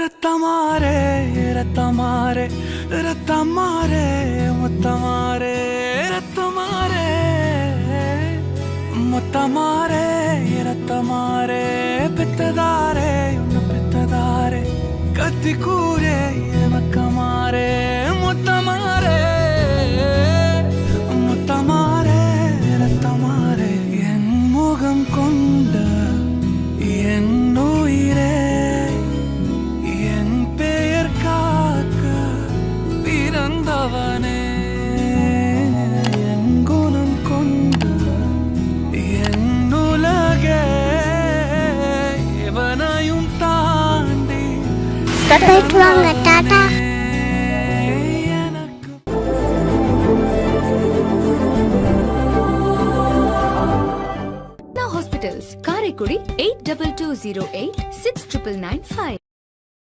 ரத்தமாரே ரத்தமாரே ரத்தமாரே முத்தமாரே ரத்தமாரே முத்தமாரே ரத்தமாரே பித்ததாரே உன்னை பித்ததாரே கத்தி கூரே மக்கமாரே முத்தமாரே முத்தமாரே ரத்தமாரே என் முகம் கொ போயிட்டு வாங்க Tata Karaikudi eight double two zero eight six triple nine five